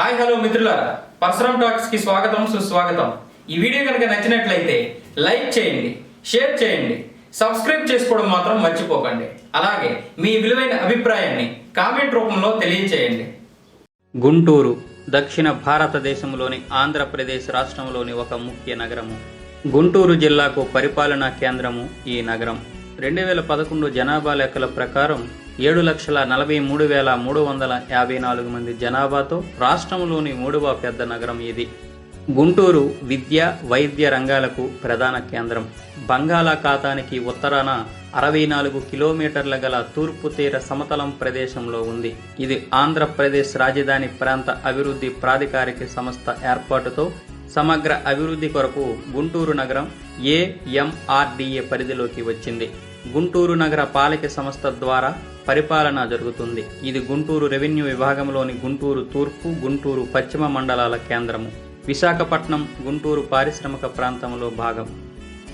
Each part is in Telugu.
హాయ్ హలో మిత్రులారా. పరశురామ్ టాక్స్కి స్వాగతం సుస్వాగతం. ఈ వీడియో కనుక నచ్చినట్లయితే లైక్ చేయండి షేర్ చేయండి సబ్స్క్రైబ్ చేసుకోవడం మాత్రం మర్చిపోకండి. అలాగే మీ విలువైన అభిప్రాయాన్ని కామెంట్ రూపంలో తెలియచేయండి. గుంటూరు దక్షిణ భారతదేశంలోని ఆంధ్రప్రదేశ్ రాష్ట్రంలోని ఒక ముఖ్య నగరము. గుంటూరు జిల్లాకు పరిపాలనా కేంద్రము ఈ నగరం. రెండు వేల పదకొండు జనాభా లెక్కల ప్రకారం ఏడు లక్షల నలభై మూడు వేల మూడు వందల యాభై నాలుగు మంది జనాభాతో రాష్ట్రంలోని మూడవ పెద్ద నగరం ఇది. గుంటూరు విద్య వైద్య రంగాలకు ప్రధాన కేంద్రం. బంగాళాఖాతానికి ఉత్తరాన అరవై నాలుగు కిలోమీటర్ల గల తూర్పు తీర సమతలం ప్రదేశంలో ఉంది. ఇది ఆంధ్రప్రదేశ్ రాజధాని ప్రాంత అభివృద్ధి ప్రాధికారిక సంస్థ ఏర్పాటుతో సమగ్ర అభివృద్ధి కొరకు గుంటూరు నగరం ఏఎంఆర్డీఏ పరిధిలోకి వచ్చింది. గుంటూరు నగర పాలిక సంస్థ ద్వారా పరిపాలన జరుగుతుంది. ఇది గుంటూరు రెవెన్యూ విభాగంలోని గుంటూరు తూర్పు గుంటూరు పశ్చిమ మండలాల కేంద్రము. విశాఖపట్నం గుంటూరు పారిశ్రామిక ప్రాంతంలో భాగం.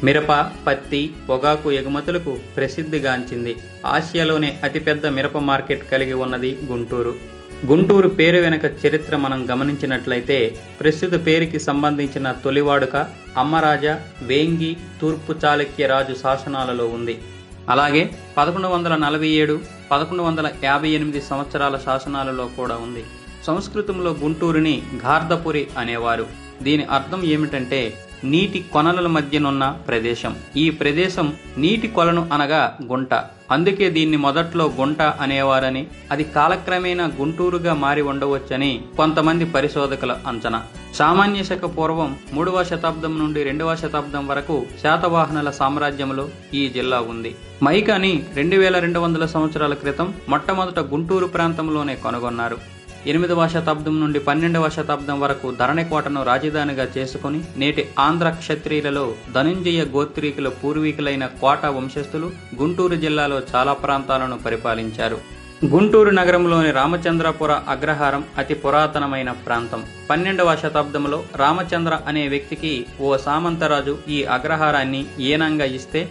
మిరప పత్తి పొగాకు ఎగుమతులకు ప్రసిద్ధిగాంచింది. ఆసియాలోనే అతిపెద్ద మిరప మార్కెట్ కలిగి ఉన్నది గుంటూరు. గుంటూరు పేరు వెనుక చరిత్ర మనం గమనించినట్లయితే ప్రస్తుత పేరుకి సంబంధించిన తొలివాడుక అమ్మరాజా వేంగి తూర్పు చాళుక్య రాజు శాసనాలలో ఉంది. అలాగే పదకొండు వందల నలభై ఏడు పదకొండు వందల యాభై ఎనిమిది సంవత్సరాల శాసనాలలో కూడా ఉంది. సంస్కృతంలో గుంటూరుని గార్ధపురి అనేవారు. దీని అర్థం ఏమిటంటే నీటి కొనల మధ్యనున్న ప్రదేశం. ఈ ప్రదేశం నీటి కొలను అనగా గుంట. అందుకే దీన్ని మొదట్లో గుంట అనేవారని అది కాలక్రమేణా గుంటూరుగా మారి ఉండవచ్చని కొంతమంది పరిశోధకుల అంచనా. సామాన్య శక పూర్వం మూడవ శతాబ్దం నుండి రెండవ శతాబ్దం వరకు శాతవాహనుల సామ్రాజ్యంలో ఈ జిల్లా ఉంది. మైకాని రెండు వేల రెండు వందల సంవత్సరాల క్రితం మొట్టమొదట గుంటూరు ప్రాంతంలోనే కనుగొన్నారు. ఎనిమిదవ శతాబ్దం నుండి పన్నెండవ శతాబ్దం వరకు ధరణికోటను రాజధానిగా చేసుకుని నేటి ఆంధ్ర క్షత్రియులలో ధనుంజయ గోత్రీకుల పూర్వీకులైన కోట వంశస్థులు గుంటూరు జిల్లాలో చాలా ప్రాంతాలను పరిపాలించారు. గుంటూరు నగరంలోని రామచంద్రపుర అగ్రహారం అతి పురాతనమైన ప్రాంతం. పన్నెండవ శతాబ్దంలో రామచంద్ర అనే వ్యక్తికి ఓ సామంతరాజు ఈ అగ్రహారాన్ని ఈనంగా ఇస్తే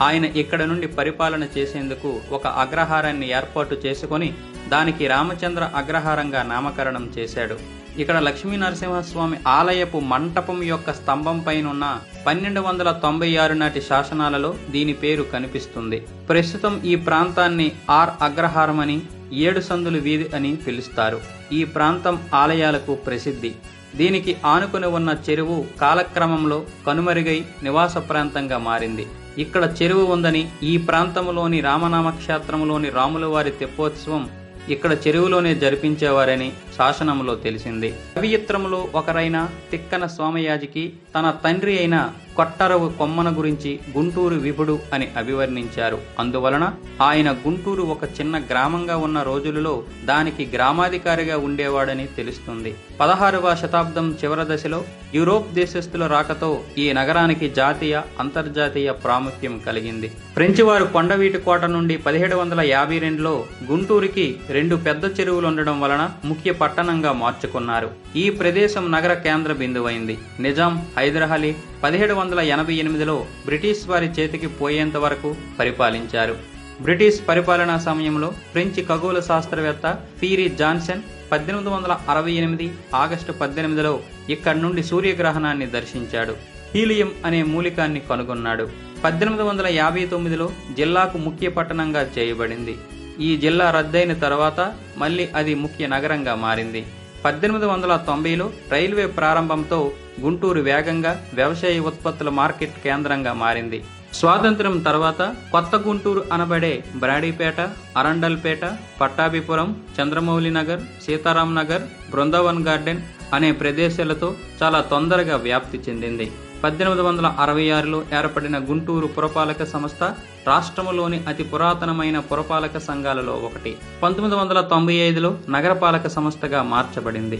ఆయన ఇక్కడ నుండి పరిపాలన చేసేందుకు ఒక అగ్రహారాన్ని ఏర్పాటు చేసుకొని దానికి రామచంద్ర అగ్రహారంగా నామకరణం చేశాడు. ఇక్కడ లక్ష్మీ నరసింహస్వామి ఆలయపు మంటపం యొక్క స్తంభం పైనున్న పన్నెండు వందల తొంభై ఆరు నాటి శాసనాలలో దీని పేరు కనిపిస్తుంది. ప్రస్తుతం ఈ ప్రాంతాన్ని ఆర్ అగ్రహారం అని ఏడు సందులు వీధి అని పిలుస్తారు. ఈ ప్రాంతం ఆలయాలకు ప్రసిద్ధి. దీనికి ఆనుకుని ఉన్న చెరువు కాలక్రమంలో కనుమరుగై నివాస ప్రాంతంగా మారింది. ఇక్కడ చెరువు ఉందని ఈ ప్రాంతంలోని రామనామ క్షేత్రంలోని రాముల వారి తెప్పోత్సవం ఇక్కడ చెరువులోనే జరిపించేవారని శాసనములో తెలిసింది. కవియుత్రములో ఒకరైన తిక్కన సోమయాజికి తన తండ్రి అయిన కొట్టరవు కొమ్మన గురించి గుంటూరు విభుడు అని అభివర్ణించారు. అందువలన ఆయన గుంటూరు ఒక చిన్న గ్రామంగా ఉన్న రోజులలో దానికి గ్రామాధికారిగా ఉండేవాడని తెలుస్తుంది. పదహారవ శతాబ్దం చివరి దశలో యూరోప్ దేశస్థుల రాకతో ఈ నగరానికి జాతీయ అంతర్జాతీయ ప్రాముఖ్యం కలిగింది. ఫ్రెంచ్ వారు కొండవీటి కోట నుండి పదిహేడు వందల యాభై రెండులో గుంటూరుకి రెండు పెద్ద చెరువులు ఉండడం వలన ముఖ్య పట్టణంగా మార్చుకున్నారు. ఈ ప్రదేశం నగర కేంద్ర బిందువైంది. నిజాం హైదరాలీ పదిహేడు వందల ఎనభై ఎనిమిదిలో బ్రిటిష్ వారి చేతికి పోయేంత వరకు పరిపాలించారు. బ్రిటిష్ పరిపాలనా సమయంలో ఫ్రెంచ్ ఖగోళ శాస్త్రవేత్త ఫీరీ జాన్సన్ పద్దెనిమిది వందల అరవై ఎనిమిది ఆగస్టు పద్దెనిమిదిలో ఇక్కడి నుండి సూర్యగ్రహణాన్ని దర్శించాడు. హీలియం అనే మూలికాన్ని కనుగొన్నాడు. పద్దెనిమిది వందల యాభై తొమ్మిదిలో జిల్లాకు ముఖ్య పట్టణంగా చేయబడింది. ఈ జిల్లా రద్దయిన తర్వాత మళ్ళీ అది ముఖ్య నగరంగా మారింది. పద్దెనిమిది వందల తొంభైలో రైల్వే ప్రారంభంతో గుంటూరు వేగంగా వ్యవసాయ ఉత్పత్తుల మార్కెట్ కేంద్రంగా మారింది. స్వాతంత్ర్యం తర్వాత కొత్త గుంటూరు అనబడే బ్రాడీపేట అరండల్పేట పట్టాభిపురం చంద్రమౌళి నగర్ సీతారాం నగర్ బృందావన్ గార్డెన్ అనే ప్రదేశాలతో చాలా తొందరగా వ్యాప్తి చెందింది. పద్దెనిమిది వందల అరవై ఆరులో ఏర్పడిన గుంటూరు పురపాలక సంస్థ రాష్ట్రంలోని అతి పురాతనమైన పురపాలక సంఘాలలో ఒకటి. పంతొమ్మిది వందల తొంభై ఐదులో నగరపాలక సంస్థగా మార్చబడింది.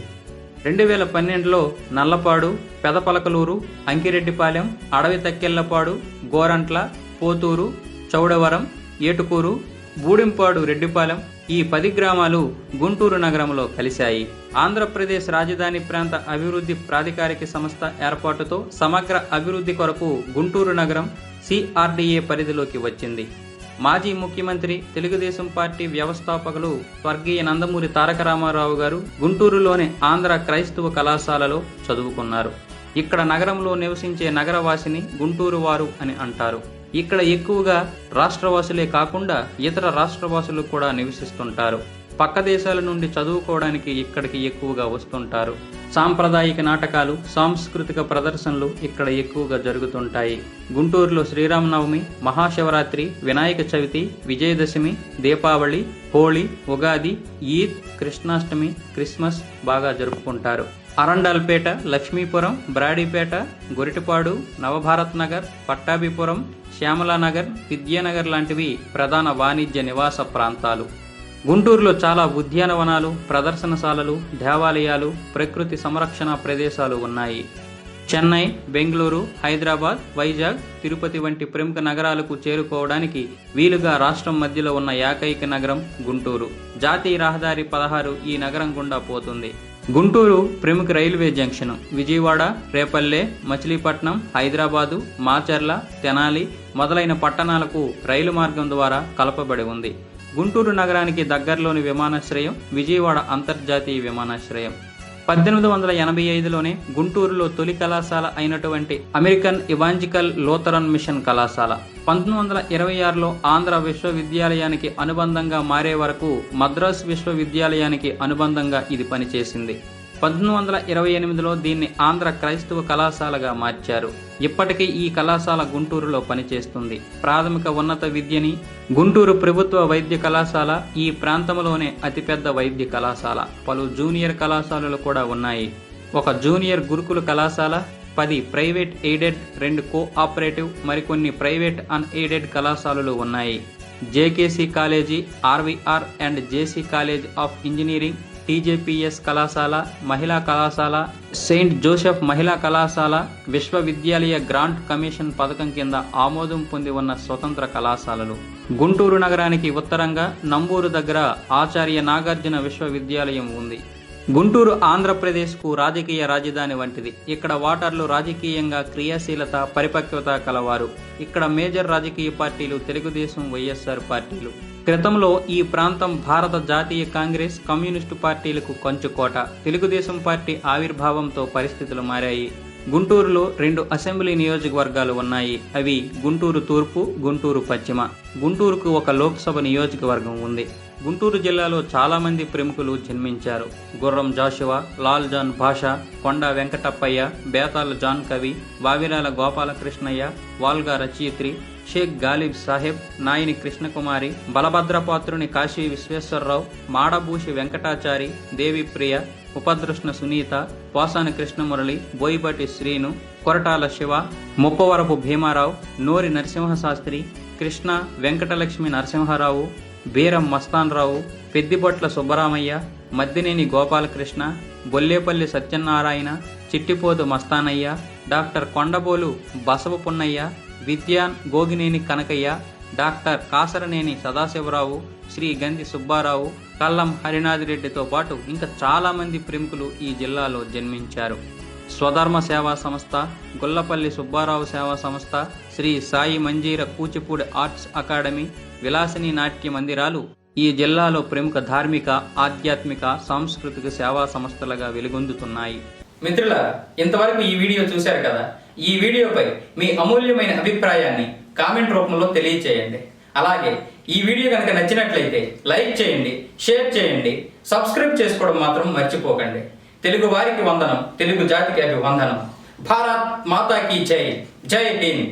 రెండు వేల పన్నెండులో నల్లపాడు పెదపలకలూరు అంకిరెడ్డిపాలెం అడవి తక్కెళ్ళపాడు గోరంట్ల పోతూరు చౌడవరం ఏటుకూరు బూడింపాడు రెడ్డిపాలెం ఈ పది గ్రామాలు గుంటూరు నగరంలో కలిశాయి. ఆంధ్రప్రదేశ్ రాజధాని ప్రాంత అభివృద్ధి ప్రాధికారిక సంస్థ ఏర్పాటుతో సమగ్ర అభివృద్ధి కొరకు గుంటూరు నగరం సిఆర్డీఏ పరిధిలోకి వచ్చింది. మాజీ ముఖ్యమంత్రి తెలుగుదేశం పార్టీ వ్యవస్థాపకులు స్వర్గీయ నందమూరి తారక రామారావు గారు గుంటూరులోని ఆంధ్ర క్రైస్తవ కళాశాలలో చదువుకున్నారు. ఇక్కడ నగరంలో నివసించే నగరవాసిని గుంటూరు వారు అని అంటారు. ఇక్కడ ఎక్కువగా రాష్ట్రవాసులే కాకుండా ఇతర రాష్ట్రవాసులు కూడా నివసిస్తుంటారు. పక్క దేశాల నుండి చదువుకోవడానికి ఇక్కడికి ఎక్కువగా వస్తుంటారు. సాంప్రదాయిక నాటకాలు సాంస్కృతిక ప్రదర్శనలు ఇక్కడ ఎక్కువగా జరుగుతుంటాయి. గుంటూరులో శ్రీరామనవమి మహాశివరాత్రి వినాయక చవితి విజయదశమి దీపావళి హోళీ ఉగాది ఈద్ కృష్ణాష్టమి క్రిస్మస్ బాగా జరుపుకుంటారు. అరండాల్పేట లక్ష్మీపురం బ్రాడీపేట గొరిటిపాడు నవభారత్ నగర్ పట్టాభిపురం శ్యామలానగర్ విద్యానగర్ లాంటివి ప్రధాన వాణిజ్య నివాస ప్రాంతాలు. గుంటూరులో చాలా ఉద్యానవనాలు ప్రదర్శనశాలలు దేవాలయాలు ప్రకృతి సంరక్షణ ప్రదేశాలు ఉన్నాయి. చెన్నై బెంగళూరు హైదరాబాద్ వైజాగ్ తిరుపతి వంటి ప్రముఖ నగరాలకు చేరుకోవడానికి వీలుగా రాష్ట్రం మధ్యలో ఉన్న ఏకైక నగరం గుంటూరు. జాతీయ రహదారి పదహారు ఈ నగరం గుండా పోతుంది. గుంటూరు ప్రముఖ రైల్వే జంక్షన్ విజయవాడ రేపల్లె మచిలీపట్నం హైదరాబాదు మాచర్ల తెనాలి మొదలైన పట్టణాలకు రైలు మార్గం ద్వారా కలపబడి ఉంది. గుంటూరు నగరానికి దగ్గరలోని విమానాశ్రయం విజయవాడ అంతర్జాతీయ విమానాశ్రయం. పద్దెనిమిది వందల ఎనభై ఐదులోనే గుంటూరులో తొలి కళాశాల అయినటువంటి అమెరికన్ ఇవాంజికల్ లోతరన్ మిషన్ కళాశాల. పంతొమ్మిది వందల ఇరవై ఆరులో ఆంధ్ర విశ్వవిద్యాలయానికి అనుబంధంగా మారే వరకు మద్రాస్ విశ్వవిద్యాలయానికి అనుబంధంగా ఇది పనిచేసింది. పంతొమ్మిది వందల ఇరవై ఎనిమిదిలో దీన్ని ఆంధ్ర క్రైస్తవ కళాశాలగా మార్చారు. ఇప్పటికీ ఈ కళాశాల గుంటూరులో పనిచేస్తుంది. ప్రాథమిక ఉన్నత విద్యని గుంటూరు ప్రభుత్వ వైద్య కళాశాల ఈ ప్రాంతంలోనే అతిపెద్ద వైద్య కళాశాల. పలు జూనియర్ కళాశాలలు కూడా ఉన్నాయి. ఒక జూనియర్ గురుకుల కళాశాల పది ప్రైవేట్ ఎయిడెడ్ రెండు కోఆపరేటివ్ మరికొన్ని ప్రైవేట్ అన్ ఎయిడెడ్ కళాశాలలు ఉన్నాయి. JKC college RVR and JC college of engineering TJPS కళాశాల మహిళా కళాశాల సెయింట్ జోసెఫ్ మహిళా కళాశాల విశ్వవిద్యాలయ గ్రాంట్ కమిషన్ పథకం కింద ఆమోదం పొంది ఉన్న స్వతంత్ర కళాశాలలు. గుంటూరు నగరానికి ఉత్తరంగా నంబూరు దగ్గర ఆచార్య నాగార్జున విశ్వవిద్యాలయం ఉంది. గుంటూరు ఆంధ్రప్రదేశ్కు రాజకీయ రాజధాని వంటిది. ఇక్కడ ఓటర్లు రాజకీయంగా క్రియాశీలత పరిపక్వత కలవారు. ఇక్కడ మేజర్ రాజకీయ పార్టీలు తెలుగుదేశం వైఎస్ఆర్ పార్టీలు. క్రితంలో ఈ ప్రాంతం భారత జాతీయ కాంగ్రెస్ కమ్యూనిస్టు పార్టీలకు కంచుకోట. తెలుగుదేశం పార్టీ ఆవిర్భావంతో పరిస్థితులు మారాయి. గుంటూరులో రెండు అసెంబ్లీ నియోజకవర్గాలు ఉన్నాయి. అవి గుంటూరు తూర్పు గుంటూరు పశ్చిమ. గుంటూరుకు ఒక లోక్సభ నియోజకవర్గం ఉంది. గుంటూరు జిల్లాలో చాలామంది ప్రముఖులు జన్మించారు. గుర్రం జాషువా లాల్ జాన్ భాషా కొండ వెంకటప్పయ్య బేతాల జాన్ కవి వావిరాల గోపాలకృష్ణయ్య వాల్గా రచయిత్రి షేక్ గాలిబ్ సాహెబ్ నాయని కృష్ణకుమారి బలభద్రపాత్రుని కాశీ విశ్వేశ్వరరావు మాడభూషి వెంకటాచారి దేవిప్రియ ఉపదృష్ణ సునీత పోసాని కృష్ణమురళి బోయిపాటి శ్రీను కొరటాల శివ ముప్పవరపు భీమారావు నోరి నరసింహశాస్త్రి కృష్ణ వెంకటలక్ష్మి నరసింహారావు బీరం మస్తాన్రావు పెద్దిబొట్ల సుబ్బరామయ్య మద్దినేని గోపాలకృష్ణ బొల్లేపల్లి సత్యనారాయణ చిట్టిపోదు మస్తానయ్య డాక్టర్ కొండబోలు బసవ పున్నయ్య విద్యాన్ గోగినేని కనకయ్య డాక్టర్ కాసరనేని సదాశివరావు శ్రీ గంధి సుబ్బారావు కల్లం హరినాథిరెడ్డితో పాటు ఇంకా చాలామంది ప్రముఖులు ఈ జిల్లాలో జన్మించారు. స్వధర్మ సేవా సంస్థ గుల్లపల్లి సుబ్బారావు సేవా సంస్థ శ్రీ సాయి మంజీర కూచిపూడి ఆర్ట్స్ అకాడమీ విలాసిని నాట్య మందిరాలు ఈ జిల్లాలో ప్రముఖ ధార్మిక ఆధ్యాత్మిక సాంస్కృతిక సేవా సంస్థలుగా వెలుగొందుతున్నాయి. మిత్రుల ఇంతవరకు ఈ వీడియో చూశారు కదా? ఈ వీడియోపై మీ అమూల్యమైన అభిప్రాయాన్ని కామెంట్ రూపంలో తెలియచేయండి. అలాగే ఈ వీడియో కనుక నచ్చినట్లయితే లైక్ చేయండి షేర్ చేయండి సబ్స్క్రైబ్ చేసుకోవడం మాత్రం మర్చిపోకండి. తెలుగు వారికి వందనం తెలుగు జాతికి అభివందనం. భారత్ మాతాకి జై. జై హింద్.